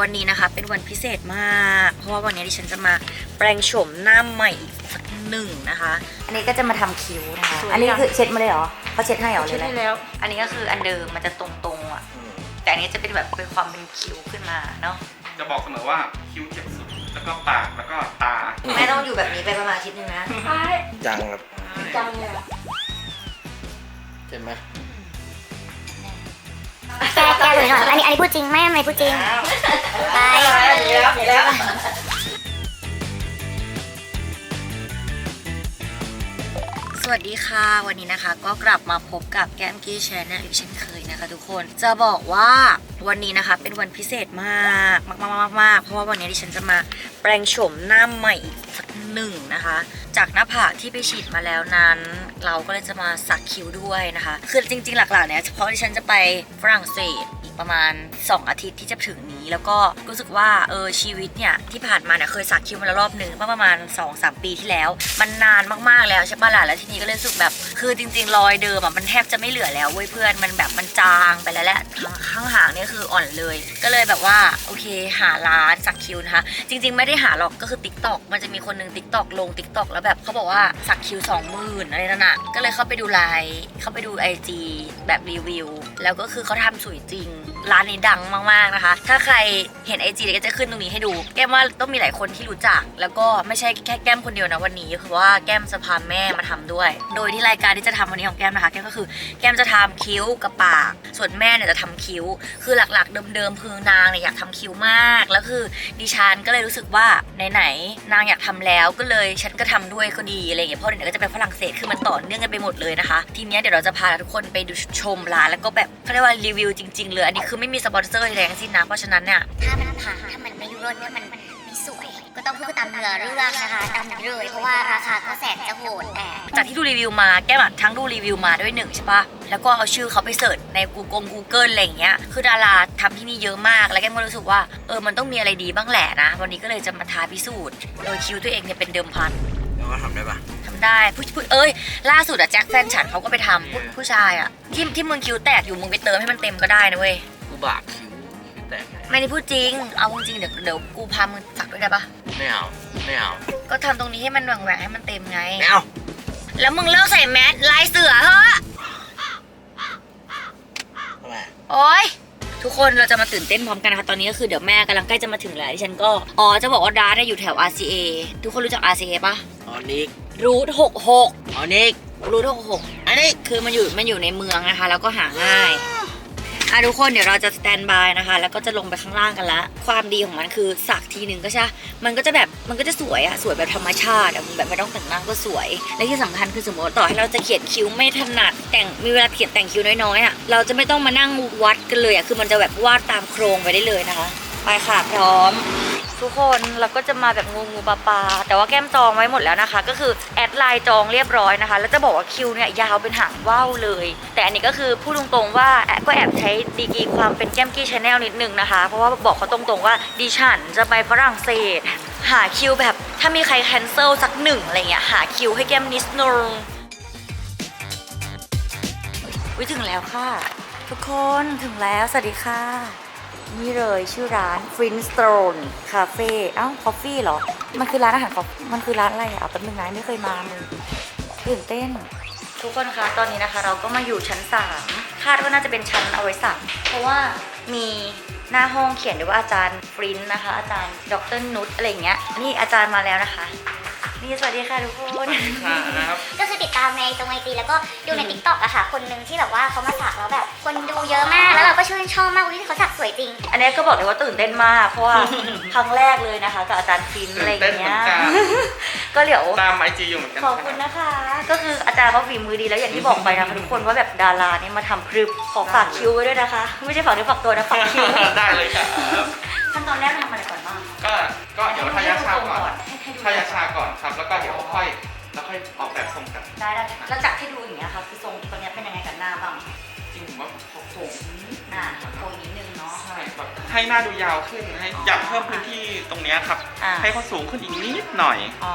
วันนี้นะคะ เป็นวันพิเศษมาก เพราะว่าวันนี้ดิฉันจะมาแปลงโฉมหน้าใหม่อีกสักหนึ่งนะคะ อันนี้ก็จะมาทำคิ้วนะคะสวยอันนี้จังคือเช็ดมาเลยเหรอเขาเช็ดให้เหรอหรืเช็อดอะไรให้แล้ว อันนี้ก็คืออันเดิมมันจะตรงๆอะ แต่อันนี้จะเป็นแบบเป็นความเป็นคิ้วขึ้นมาเนาะ จะบอกเสมอว่าคิ้วเจ็บสุด แล้วก็ปาก แล้วก็ตา แม่ต้องอยู่แบบนี้ไปประมาณอาทิตย์นึงนะจังครับ จังเลยอะเห็นไหม แกแกเลยหน่อยอันนี้อันนี้พูดจริงแม่ไม่พูดจริงไปแล้วแล้วสวัสดีค่ะ วันนี้นะคะก็กลับมาพบกับแก้มกี้แชนแนลอีกเช่นเคยนะคะทุกคนจะบอกว่าวันนี้นะคะเป็นวันพิเศษมากมากมากมากมากเพราะว่าวันนี้ดิฉันจะมาแปลงโฉมหน้าใหม่อีกสักหนึ่งนะคะจากหน้าผากที่ไปฉีดมาแล้วนั้น เราก็เลยจะมาสักคิ้วด้วยนะคะ คือจริง ๆ หลักๆเนี่ยเฉพาะดิฉันจะไปฝรั่งเศสอีกประมาณ 2 อาทิตย์ที่จะถึงนี้ แล้วก็รู้สึกว่าเออชีวิตเนี่ยที่ผ่านมาเนี่ยเคยสักคิ้วมาแล้วรอบหนึ่งเมื่อประมาณ 2-3 ปีที่แล้ว มันนานมากๆแล้วใช่ปะล่ะแล้วทีนี้ก็เลยรู้สึกแบบคือจริง ๆ รอยเดิมอะมันแทบจะไม่เหลือแล้วเว้ยเพื่อนมันแบบมันจางไปแล้วแหละข้างหางเนี่ยคืออ่อนเลย ก็เลยแบบว่าโอเคหาร้านสักคิ้วนะคะจริง ๆ ไม่ได้หาหรอกก็คือ t ิ k t o k มันจะมีคนหนึ่ง t ิ k t o k ลง t ิ k t o k แล้วแบบเขาบอกว่าสักคิวสองหมื่นอะไรนั่นอะก็เลยเข้าไปดูไลน์เข้าไปดูไอจีแบบรีวิว แล้วก็คือเขาทำสวยจริง ร้านนี้ดังมากๆนะคะ ถ้าใครเห็น IG เดี๋ยก็จะขึ้นตรงนี้ให้ดู แก้มว่าต้องมีหลายคนที่รู้จัก แล้วก็ไม่ใช่แค่แก้มคนเดียวนะวันนี้คือว่าแก้มจะพาแม่มาทำด้วย โดยที่รายการที่จะทำวันนี้ของแก้มนะคะแก้มก็คือแก้มจะทำคิ้วกับปาก ส่วนแม่เนี่ยจะทำคิ้ว คือหลักๆ เดิมๆคือนางเนี่ยอยากทำคิ้วมาก แล้วคือดิฉันก็เลยรู้สึกว่าไหนๆนางอยากทำแล้วก็เลยฉันก็ทำด้วยก็ดีอะไรอย่างเงี้ยเพราะเดี๋ยวก็จะไปฝรั่งเศสคือมันต่อเนื่องกันไปหมดเลยนะคะ ทีเนี้ยเดี๋ยวเราจะพาทุกคนไปดูชมร้านแล้วก็แบบเขาเรียกว่ารีวิวจริง ๆเลยอันนี้คือไม่มีสปอนเซอร์อะไรทั้งสิ้นนะ เพราะฉะนั้นเนี่ยถ้ามันพังถ้ามันไม่ร่นถ้ามันไม่สวย ก็ต้องพูดตามเนื้อเรื่องนะคะตามนั้นเลยเพราะว่าราคาก็แสนจะโหดแต่จากที่ดูรีวิวมาแก้มอะทั้งดูรีวิวมาด้วยหนึ่งใช่ปะแล้วก็เอาชื่อเขาไปเสิร์ชใน Google Google อะไรอย่างเงี้ย คือดาราทำที่นี่เยอะมาก แล้วแก้มก็รู้สึกว่าเออมันต้องมีอะไรดีบ้างแหละนะ วันนี้ก็เลยจะมาท้าพิสูจน์ โดยคิวตัวเองเนี่ยเป็นเดิมพันแล้วก็ทำได้ปะทำได้ผู้ผู้เอ้ย ล่าสุดอะแจ็คแฟนฉันเขาก็ไปทำผู้ผู้ชายอะที่ที่มึงคิวแตกอยู่มึงไปเติมให้มันเต็มก็ได้นะเว้ยกู บากคิ้วคิ้วแตกไงไม่ได้พูดจริง เอาจริงๆเดี๋ยวเดี๋ยวกูพามึงสักด้วยได้ปะไม่เอาไม่เอาก็ทำตรงนี้ให้มันแหว่งๆให้มันเต็มไง ไม่เอาแล้วมึงเลิกใส่แมสลายเสือเฮ้อะทำไมโอ๊ยทุกคนเราจะมาตื่นเต้นพร้อมกันนะคะตอนนี้ก็คือเดี๋ยวแม่กำลังใกล้จะมาถึงแล้วดิฉันก็อ๋อจะบอกว่าร้านเนี่ยอยู่แถว RCA ทุกคนรู้จัก RCA ปะออนิกรูทหกหกออนิกรูทหกหกอันนี้คือมันอยู่มันอยู่ในเมืองนะคะ แล้วก็หาง่าย อะทุกคนเดี๋ยวเราจะสแตนบายนะคะ แล้วก็จะลงไปข้างล่างกันละความดีของมันคือสักทีหนึ่งก็ใช่ มันก็จะแบบมันก็จะสวยอะสวยแบบธรรมชาติอะแบบไม่ต้องแต่งหน้าก็สวย และที่สำคัญคือสมมติต่อให้เราจะเขียนคิ้วไม่ถนัด แต่งมีเวลาเขียนแต่งคิ้วน้อยๆอะเราจะไม่ต้องมานั่งวัดกันเลยอะคือมันจะแบบวาดตามโครงไปได้เลยนะคะ ไปค่ะพร้อม ทุกคนเราก็จะมาแบบงูงูปลาปลาแต่ว่าแก้มจองไว้หมดแล้วนะคะ ก็คือแอดไลน์จองเรียบร้อยนะคะ แล้วจะบอกว่าคิวเนี่ยยาวเป็นหางว่าวเลย แต่อันนี้ก็คือพูดตรงๆว่าแอบก็แอบใช้ดีกีความเป็นแก้มกี้ชาแนลนิดนึงนะคะ เพราะว่าบอกเขาตรงๆว่าดิฉันจะไปฝรั่งเศส หาคิวแบบถ้ามีใครแคนเซิลสักหนึ่งอะไรเงี้ยหาคิวให้แก้มนิดนึงวิถึงแล้วค่ะ ทุกคนถึงแล้วสวัสดีค่ะ นี่เลยชื่อร้าน f r i n s t o n e Cafe เอ้าคอฟฟี่เหรอ มันคือร้านอาหารมันคือร้านอะไรอะเอาแป๊บนึงนะไม่เคยมาเลยตื่นเต้น ทุกคนคะตอนนี้นะคะ เราก็มาอยู่ชั้น 3 คาดว่าน่าจะเป็นชั้นเอาไว้สักเพราะว่ามีหน้าห้องเขียนด้วยว่าอาจารย์ฟรินนะคะ อาจารย์ดรนุชอะไรเงี้ยนี่อาจารย์มาแล้วนะคะ นี่สวัสดีค่ะทุกคน ค่ะนะครับก็คือติดตามในตรงไอจีแล้วก็ดูในทิกตอกอะค่ะ คนหนึ่งที่แบบว่าเขามาสักแล้วแบบ คนดูเยอะมากแล้วเราก็ชื่นชอบมากว่าที่เขาสักสวยจริง อันนี้ก็บอกเลยว่าตื่นเต้นมากเพราะว่าครั้งแรกเลยนะคะกับอาจารย์ฟินอะไรอย่างเงี้ยตื่นเต้นเหมือนกันก็เดี๋ยวตามไอจีอยู่เหมือนกันขอบคุณนะคะ ก็คืออาจารย์เขาฝีมือดีแล้วอย่างที่บอกไปนะคะทุกคนว่าแบบดาราเนี่ยมาทำพรึบขอฝากคิวไว้ด้วยนะคะ ไม่ใช่ฝากเนื้อฝากตัวนะฝากคิวได้เลยครับขั้นตอนแรกทำอะไรก่อนบ้างก็ก็เดี๋ยวทายาชาก่อน ให้ให้ดูทายาชาก่อนครับ แล้วก็เดี๋ยวค่อยแล้วค่อยออกแบบทรงกัน ได้ได้แล้วจากที่ดูอย่างเงี้ยค่ะคือทรงตัวเนี้ยเป็นยังไงกับหน้าบ้างจริงผมว่าเขาทรงหน้าโคยนิดนึงเนาะ ใช่แบบให้หน้าดูยาวขึ้นให้อยากเพิ่มพื้นที่ตรงเนี้ยครับ อ่า ให้เขาสูงขึ้นอีกนิดหน่อย อ๋อ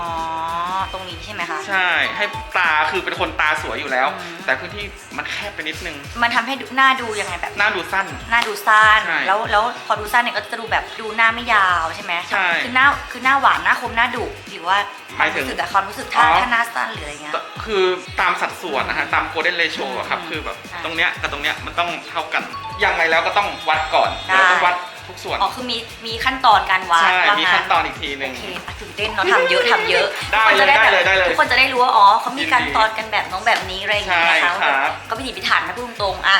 ตรงนี้ใช่ไหมคะ ใช่ ให้ตาคือเป็นคนตาสวยอยู่แล้ว อืม แต่พื้นที่มันแคบไปนิดนึง มันทำให้ดูหน้าดูยังไงแบบ หน้าดูสั้น หน้าดูสั้นใช่แล้วแล้วพอดูสั้นเนี่ยก็จะดูแบบดูหน้าไม่ยาวใช่ไหมใช่คือหน้าคือหน้าหวานหน้าคมหน้าดุหรือว่าคหวามมายถึงรู้สึกอะความรู้สึกถ้าอ๋อ ถ้าหน้าสั้นหรืออะไรเงี้ย คือตามสัดส่วนนะฮะตามโกลเด้นเรโชอะครับ อืมคือแบบ อ่า ตรงเนี้ยกับตรงเนี้ยมันต้องเท่ากันยังไงแล้วก็ต้องวัดก่อนได้แล้วก็วัด ทุกส่วน อ๋อคือมีมีขั้นตอนการวัดใช่ ว่ามีงั้ขั้นตอนอีกทีหโอนึ่งเคอะตื่นเต้นเนาะทำเยอะทำเยอะได้ทุกคนจะเลยแบบได้เลยได้เลยทุกคนจะได้รู้ว่าอ๋อเขามีการยินดีตอนกันแบบน้องแบบนี้อะไรอย่างเงี้ยนะคะใช่ครับ ก็พิถีพิถันนะพูดตรงๆอะ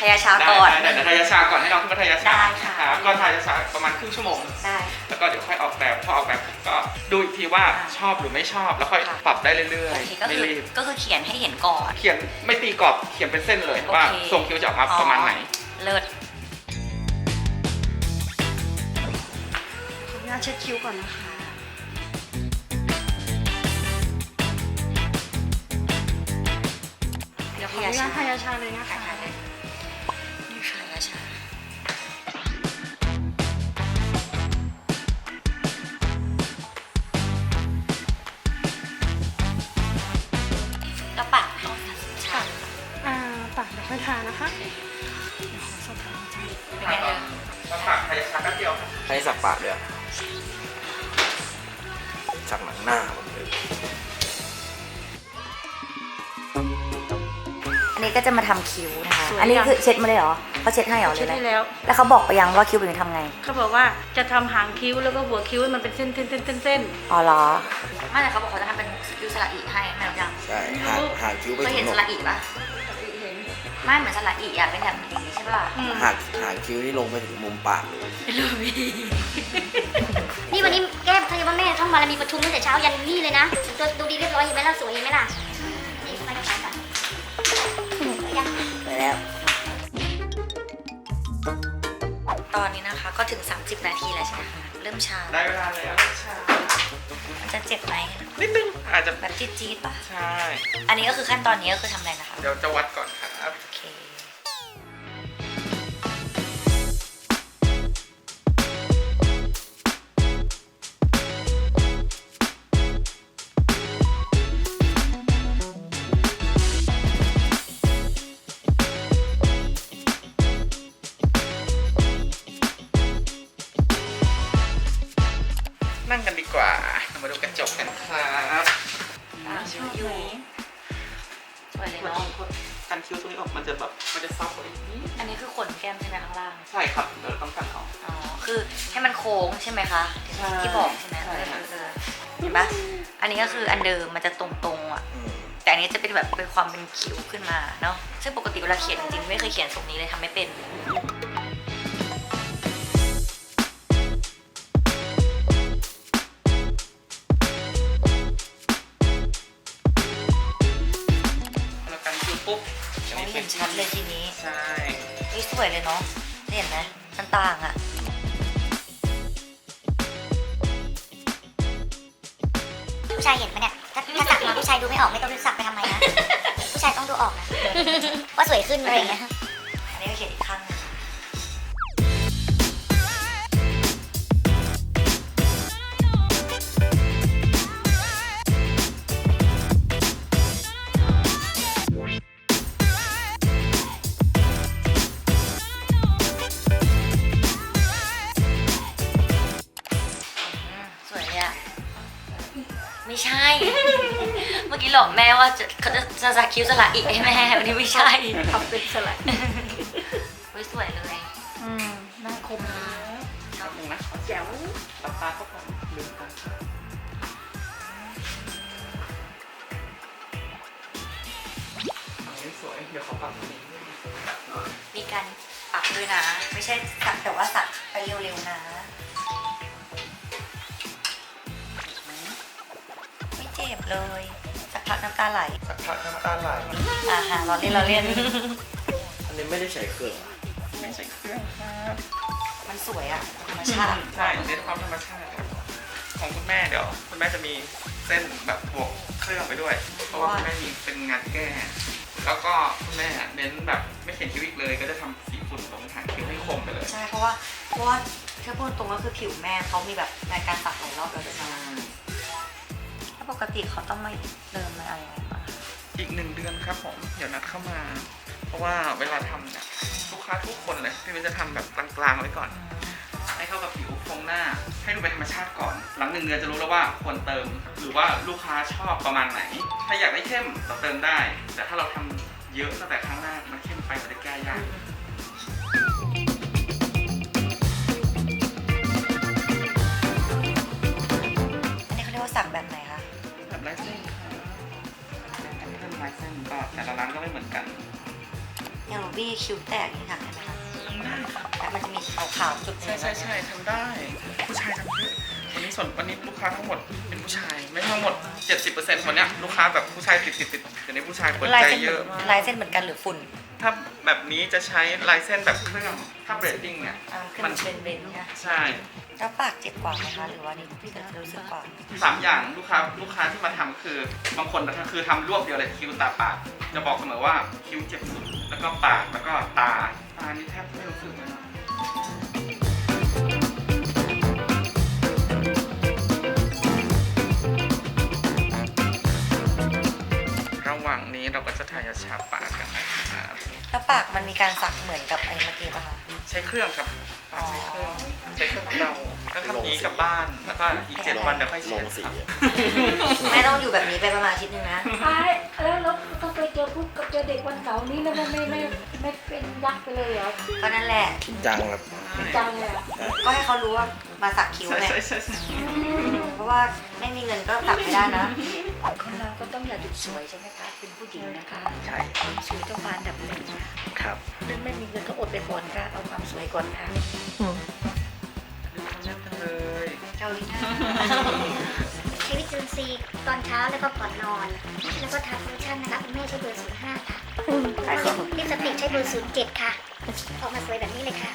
พยาชาก่อน ได้ได้ได้ทายาชาก่อนให้น้องขึ้นมาทายาชาได้ค่ะ รับก็ทายาชาประมาณครึ่งชั่วโมง ได้ แล้วก็เดี๋ยวค่อยออกแบบพอออกแบบก็ดูอีกทีว่าอ่าชอบหรือไม่ชอบ แล้วค่อยค่ะ ปรับได้เรื่อโอยเคก็ๆไม่คือรีบก็คือเขียนให้เห็นก่อน เขียนไม่ตีกรอบเขียนเป็นเส้นเลยโอเคว่าทรงคิ้วจะออกมาประมาณไหน เลิศ เช็ดคิ้วก่อนนะคะ เดี๋ยวขออนุญาตพยาชาเลยนะคะนี่ค่ะพยาชาแล้วปัดเอาชาอ่าปากเดี๋ยวค่อยทานะคะเดี๋ยวขอสอบถามอาจารย์เป็นไงเดิมมาฝากทายาชาแป๊บเดียวครับให้สักปากด้วย สักหนังหน้าหมดเลยอันนี้ก็จะมาทำคิ้วนะคะ สวยอันนี้จังคือเช็ดมาเลยเหรอเขาเช็ดให้เหรอหรืเช็อดอะไรได้แล้วแล้วเขาบอกไปยังว่าคิ้วเป็นทำไง เขาบอกว่าจะทำหางคิ้วแล้วก็หัวคิ้วให้มันเป็นเส้นเส้นเส้นเส้นเส้นอ๋อเหรอไม่แต่เขาบอกเขาจะทำเป็นคิ้วสระอีให้ไม่รู้ยังใช่ห่างห่างคิ้วไปเคยถึเห็งนหนสกระอีปะไม่เหมือนสระอีอะเป็นแบบนี้ใช่ปะอืมห่างห่างคิ้วนี่ลงไปถึงมุมปากเลยนี่วั นนี้แก้มเขาเรียกว่าแม่ท่องมาแล้วมีประชุมตั้งแต่เช้ายันนี่เลยนะดูดูดีเรียบร้อยเห็นไหมล่ะสวยเห็นไหมล่ะนี่มาทำกันยังไปแล้วตอนนี้นะคะก็ถึง 30 นาทีแล้วใช่ไหมคะเริ่มชาได้เวลาแล้วชามันจะเจ็บไหมนิดนึงอาจจะแบบจี๊ดๆปะใช่ อันนี้ก็คือขั้นตอนนี้ก็คือทำอะไรนะคะ เดี๋ยวจะวัดก่อนครั ช่ไหมข้างล่าง ใช่ครับเดี๋ยวเราต้องกันเอาอ๋อ คือให้มันโค้งใช่ไหมคะใช่ที่บอกใช่ไหมใช่เออเออเห็นปะอันนี้ก็คืออันเดิมมันจะตรงๆอะอืมแต่อันนี้จะเป็นแบบเป็นความเป็นคิ้วขึ้นมาเนาะ ซึ่งปกติเวลาเขียนจริงๆไม่เคยเขียนทรงนี้เลยทำไม่เป็นเรากันคิ้วปุ๊บโอ้ยเห็นชัดเลยทีนี้ ใช่ นี่สวยเลยเนาะเห็นไหมมันต่างอะผู้ชายเห็นปะเนี่ยถ้าถ้าสักมาผู้ชายดูไม่ออกไม่ต้องสักไปทำไมนะผู้ชายต้องดูออกนะว่าสวยขึ้นอะไรอย่างเงี้ย ไม่ใช่ เมื่อกี้หลอกแม่ว่าจะเขาจะจะสักคิ้วสละอีกให้แม่วันนี้ไม่ใช่ทำเป็นสลัดเฮ้ยสวยเลย อืมหน้าคมนะชอบหนึ่งนะแจ๋วหลับตาเข้าก่อนลืมตาอันนี้สวย เดี๋ยวขอปรับตรงนี้มีการปรับด้วยนะ ไม่ใช่สักแต่ว่าสักไปเร็วๆนะ เจ็บเลย สักพักน้ำตาไหลสักพักน้ำตาไหลอ่าฮะเราเล่นเราเล่นอันนี้ไม่ได้ใช้เครื่องอะไม่ใช่เครื่องครับมันสวยอะธรรมชาติใช่เน้นความธรรมชาติครับของคุณแม่เดี๋ยวคุณแม่จะมีเส้นแบบบวกเครื่องไปด้วย เพราะว่าคุณแม่มีเป็นงานแก้ แล้วก็คุณแม่เน้นแบบไม่เขียนคิ้วอีกเลย ก็จะทำสีฝุ่นตรงหางคิ้วให้คคมไปเลยใช่เพราะว่าเพราะว่าถ้าพูดตรงก็คือผิวแม่เขามีแบบในการสักหลายรอบแล้วด้วยนะถ้า ปกติเขาต้องมาเดิมมาอะไรยังไงบ้างคะอีกหนึ่งเดือนครับผมเดี๋ยวนัดเข้ามา เพราะว่าเวลาทำเนี่ยลูกค้าทุกคนเลยพี่วินจะทำแบบกลางๆไว้ก่อน ให้เข้ากับผิวโครงหน้า ให้ดูเป็นธรรมชาติก่อน หลังหนึ่งเดือนจะรู้แล้วว่าควรเติม หรือว่าลูกค้าชอบประมาณไหน ถ้าอยากได้เข้มเราเติมได้ แต่ถ้าเราทำเยอะตั้งแต่ครั้งแรกมันเข้มไปมันจะแก้ยาก อันนี้เขาเรียกว่าสักแบบไหน แต่ละร้านก็ไม่เหมือนกันอย่างรูบี้คิ้วแตกนี่ค่ะได้ไหมคะทำได้ครับแล้วมันจะมีขาวๆจุดหนึ่ใช่งใช่ใช่ทำได้ ผู้ชายทำเยอะวันนี้ส่วนวันนี้ลูกค้าทั้งหมดเป็นผู้ชาย ไม่ทั้งหมด 70%คนเนี้ยลูกค้าแบบผู้ชายติดติดติดเดี๋ยวนี้ผู้ชายเปิดลายใจเส้นเยอะมาก ลายเส้นเหมือนกันหรือฝุ่นถ้าแบบนี้จะใช้ลายเส้นแบบเครื่อง ถ้าเบรดดิ้งเนี่ย อ่าคือมัน เป็นเบนนะใช่ แล้วปากเจ็บกว่าไหมคะ หรือว่านี่พี่จะรู้สึกกว่า สามอย่างลูกค้าลูกค้าที่มาทำคือบางคนก็คือทำรวบเดียวเลยคิ้วตาปาก จะบอกเสมอว่าคิ้วเจ็บสุด แล้วก็ปากแล้วก็ตาตานี่แทบไม่รู้สึกเลยนะระหว่างนี้เราก็จะทายาชาปากกันนะครับแล้วปากมันมีการสักเหมือนกับไอ้เมื่อกี้ป่ะคะ ใช้เครื่องครับปากใช้เครื่อง ใช้เครื่องของเราแล้วทำนี้กลับบ้านแล้วก็อีกเจ็ดวันเดี๋ยวค่อยลเช็งดสีครับอะแม่ต้องอยู่แบบนี้ไปประมาณอาทิตย์นึงนะไอ้แล้วแล้วต้องไปเจอผู้กับเจอเด็กวันเสาร์นี้นะไม่ไม่ไม่ไม่เป็นยักษ์ไปเลยเหรอก็นั่นแหละจังครับจังเลยอะก็ให้เขารู้ว่ามาสักคิ้วใช่ไงใช่ใช่ใช่เพราะว่าไม่มีเงินก็สักไม่ได้นะ คนเราก็ต้องอย่าหยุดสวยใช่ไหมคะ เป็นผู้หญิงนะคะใช่ความสวยต้องมาอันดับหนึ่งค่ะครับ เรื่องไม่มีเงินก็อดไปก่อนค่ะ เอาความสวยก่อนค่ะดูค นแรกจังเลยเกาหลีนะใช้วิตามินซีตอนเช้าแล้วก็ก่อนนอน แล้วก็ทาโลชั่นนะคะคุณแม่ใช้เบอร์ 05 ค่ะลิปสติกใช้เบอร์ 07 ค่ะ ออกมาสวยแบบนี้เลยค่ะ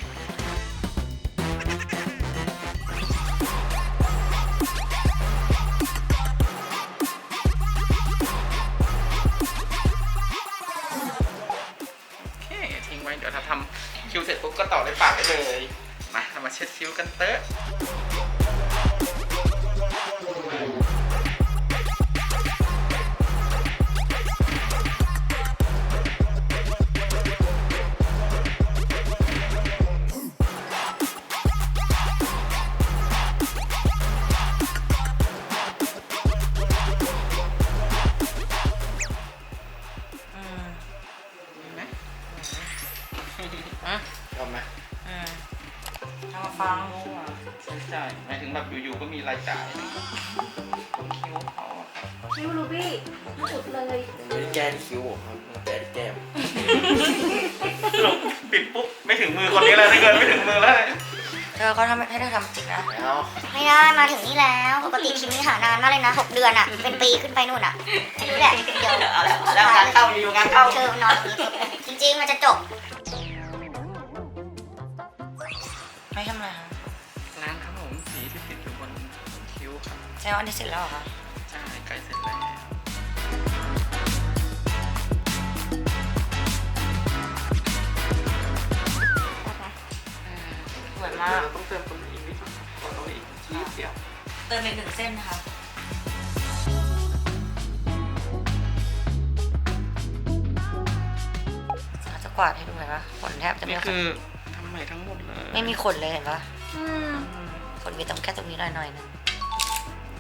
โอเคทิ้งไว้เดี๋ยวถ้าทำคิ้วเสร็จปุ๊บก็ต่อด้วยปากได้เลย มาเรามาเช็ดคิ้วกันเตอะ ดือนอะเป็นปีขึ้นไปนู่นอะไม่รู้แหละเดี๋ยวเอาแล้วเอาแล้วงานเข้าอยู่งานเข้าเธอนอนอย่างนี้จริงๆมันจะจบไม่ทำอะไรคะล้างครับผมสีที่ติดอยู่บนคิ้วครับใช่ว่าอันนี้เสร็จแล้วเหรอคะใช่ใกล้เสร็จแล้วอ่าสวยมาก เราต้องเติมตรงนี้อีกนิดนึงก่อนตรงนี้อีกนิดเดียวเติมอีกหนึ่งเส้นนะคะ กวาดให้ดูหน่อยปะขนแทบจะไม่นี่ค่อยคือทำใหม่ทั้งหมดเลยไม่มีขนเลยเห็นปะขนมีตรงแค่ตรงนี้หน่อยๆนึง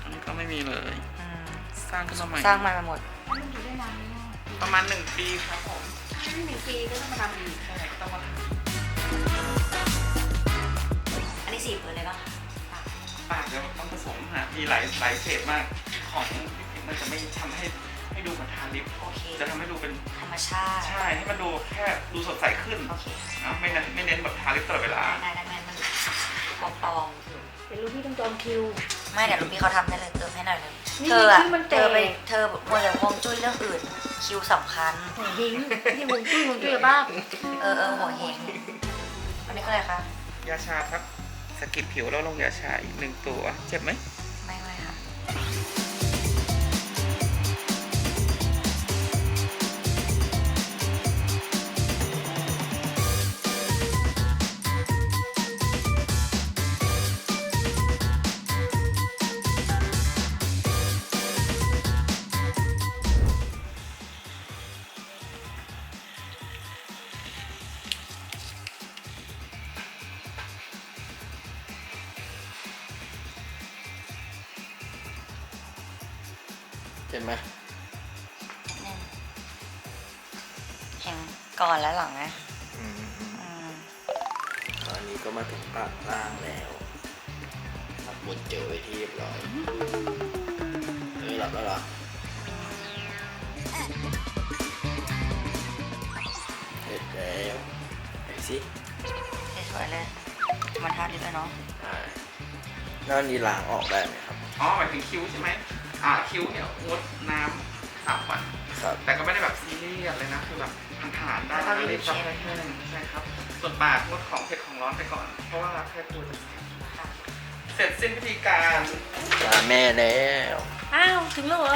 อันนี้ก็ไม่มีเลย อืมสร้างขึ้นมาใหม่ สร้างมันมาหมดประมาณหนึ่งปีครับผมหนึ่งปีก็ต้องมาทำอีก ใช่ก็ต้องมาอันนี้สี่ปืนเลยปะปากเดี๋ยวต้องผสมฮะมีหลายหลายเฉดมาก ของมันจะไม่ทำให้ให้ ดูเหมือนทาลิป โอเค จะทำให้ดูเป็นธรรมชาติใช่ ให้มันดูแค่ดูสดใสขึ้นโอเคนะไม่เน้นไม่เน้นแบบทาลิปตลอดเวลา ได้ได้ได้มันปลอมเป็นรูบี้ต้องจองคิว ๆไม่เดี๋ยวลูกพี่เขาทำให้เลยเติมให้หน่อยนึงนี่เธออะที่มันเธแตก อไปเธอมัวแต่ห่วงจุ้ยเรื่องอื่น คิวสำคัญ หัวหิงนี่วงจุ้ยวงจุ้ยบ้างเออเออหัวเฮงอันนี้ก็อะไรคะยาชาครับสกิดผิวแล้วลงยาชาอีกหนึ่งตัว เจ็บไหมไม่ไม่ค่ะ เห็นไหมเห็นก่อนและหลังนะอืมอืมอืมตอนนี้ก็มาถึงปากล่างแล้วปักหมุดเจอไว้ที่เรียบร้อยเฮ้ยหลับแล้วเหรอเสร็จแล้วไหนสิสวยๆเลยมันทาลิปเลยเนาะอ่าหน้านี้ล้างออกได้ไหมครับ อ๋อหมายถึงคิ้วใช่ไหม อ่าคิ้วเนี่ยงดน้ำสามวัน ครับแต่ก็ไม่ได้แบบซีเรียสเลยนะ คือแบบผ่านๆได้แล้วรีบซับให้แห้งใช่ครับ ส่วนปากงดของเผ็ดของร้อนไปก่อน เพราะว่าแค่ตัวจะเสร็จสิ้นพิธีการลาแม่แล้ว อ้าว ถึงแล้วเหรอ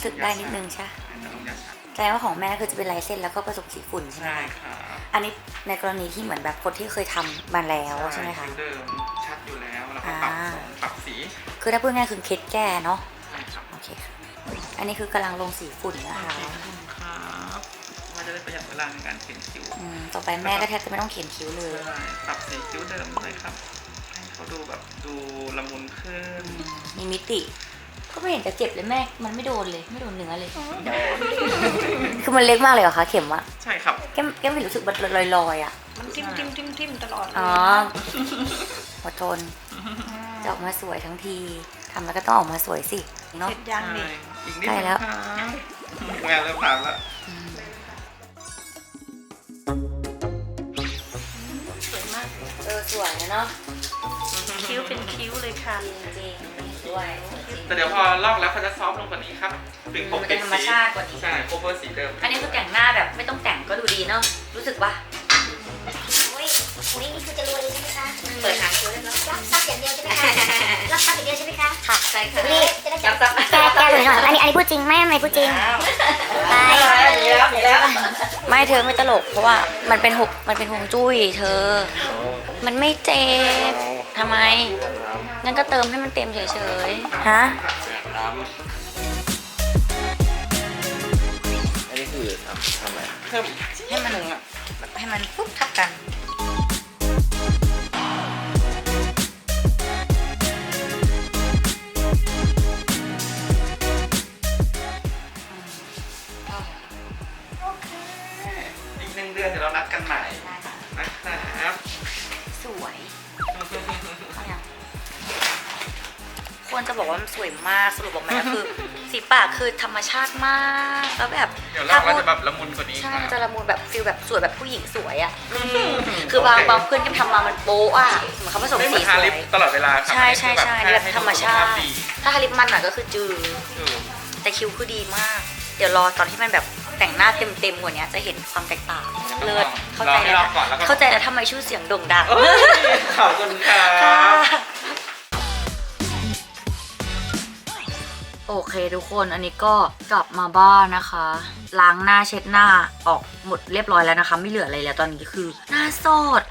รู้สึกได้นิดนึงใช่แต่ต้องยาชาแสดงว่าของแม่คือจะเป็นลายเส้นแล้วก็ผสมสีฝุ่นใช่ไหมใช่คะค่ะอันนี้ในกรณีที่เหมือนแบบคนที่เคยทำมาแล้วใช่ไหมคะคิ้วเดิมชัดอยู่แล้วแล้วก็ปรับอ่าทรงปรับสีคือถ้าพูดง่ายคือเคสแก้เนาะใช่ครับโอเคค่ะอันนี้คือกำลังลงสีฝุ่นนะคะครับว่าจะได้ประหยัดเวลาในการเขียนคิ้วอืมต่อไปแม่ก็แทบจะไม่ต้องเขียนคิ้วเลย ใช่ปรับสีคิ้วเดิมเลยครับให้เขาดูแบบดูละมุนขึ้น มีมิติ ก็ไม่เห็นจะเจ็บเลยแม่ มันไม่โดนเลย ไม่โดนเนื้อเลย คือมันเล็กมากเลยเหรอคะเข็มอะใช่ครับ แก้มแก้มไม่รู้สึกมันลอยๆอะมันทิ่มทิ่มทิ่มทิ่มตลอดเลยอ๋ออดทนจะออกมาสวยทั้งทีทำแล้วก็ต้องออกมาสวยสิเนาะ เสร็จยังนี่อีกนิดใกล้นึงแล้ว ครับงานเริ่มผ่านแล้วสวยมาก เออสวยนะเนาะคิ้วเป็นคิ้วเลยค่ะจริงๆ ด้วยแต่เดี๋ยวพอลอกแล้วเขาจะซอฟต์ลงกว่านี้ครับถึงผมมันจะธรรมชาติกว่านี้ ใช่โคเวอร์สีเดิมอันนี้คือแต่งหน้าแบบไม่ต้องแต่งก็ดูดีเนาะรู้สึกว่าอุ้ยอุ้ยนี่คือจะรวยเลยใช่ไหมคะเปิดหางคิ้วได้แล้วรับทรัพย์อย่างเดียวใช่ไหมคะรับทรัพย์อย่างเดียวใช่ไหมคะค่ะใช่ค่ะนี่จะได้จับจับแก้แก้เลยหน่อยอันนี้อันนี้พูดจริงไม่ไม่พูดจริง ไปไม่เธอไม่ตลก เพราะว่ามันเป็นหกมันเป็นฮวงจุ้ยเธอ มันไม่เจ็บ ทำไม งั้นก็เติมให้มันเต็มเฉยๆฮะ น้ำอันนี้คือทำทำอะไรเพิ่มอีกให้มันถึงอะให้มันปุ๊บทับกัน มันสวยมากสรุปบอกมาแล้วคือ สีปากคือธรรมชาติมากแล้วแบบเดี๋ยวลอกแล้วจะแบบละมุนกว่านี้ใช่คมันรับจะละมุนแบบฟิลแบบสวยแบบผู้หญิงสวยอะมคือบางโเบางเพื่อนที่ทำมามันโป๊ะอะเหมือนเขาผสมไม่เหมืสีอนสทาวยลิปตลอดเวลาครับใช่ใช่ใช่อันี่นแบบนี้ธรรมชาติให้ถ้าทาลิปมันหน่อยก็คือจืดสุขภาพดีแต่คิ้วคือดีมาก เดี๋ยวรอตอนที่มันแบบแต่งหน้าเต็มเต็มๆกว่านี้จะเห็นความแตกต่างเลิศเข้าใจรอให้แล้วรอบก่อนแล้วก็เข้าใจแล้วทำไมชื่อเสียงโด่งดังเอ้ยขอบคุณครัค่ะ บ โอเคทุกคนอันนี้ก็กลับมาบ้านนะคะ ล้างหน้าเช็ดหน้าออกหมดเรียบร้อยแล้วนะคะ ไม่เหลืออะไรแล้วตอนนี้คือ หน้าสด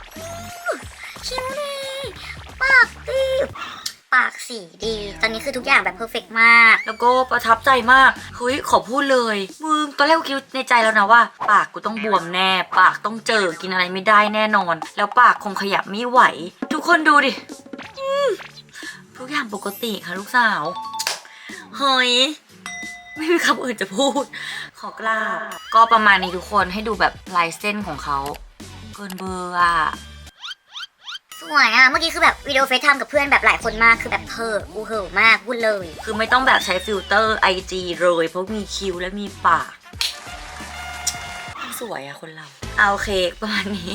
คิ้วดีปากดีปากสีดี ตอนนี้คือทุกอย่างแบบเพอร์เฟกมาก แล้วก็ประทับใจมากเฮ้ยขอพูดเลยมึงตอนแรกกูคิดในใจแล้วนะว่า ปากกูต้องบวมแน่ ปากต้องเจอกินอะไรไม่ได้แน่นอน แล้วปากคงขยับไม่ไหว ทุกคนดูดิอืมทุกอย่างปกติค่ะลูกสาว เฮ้ยไม่มีคำอื่นจะพูด ขอกราบ ก็ประมาณนี้ทุกคนให้ดูแบบลายเส้นของเขา เกินเบอร์อะสวยอะ เมื่อกี้คือแบบวิดีโอเฟซไทม์กับเพื่อนแบบหลายคนมาก คือแบบเพออูเหอมากพูดเลย คือไม่ต้องแบบใช้ฟิลเตอร์ IG เลยเพราะมีคิ้วและมีปาก สวยอะคนเรา เอาโอเคประมาณนี้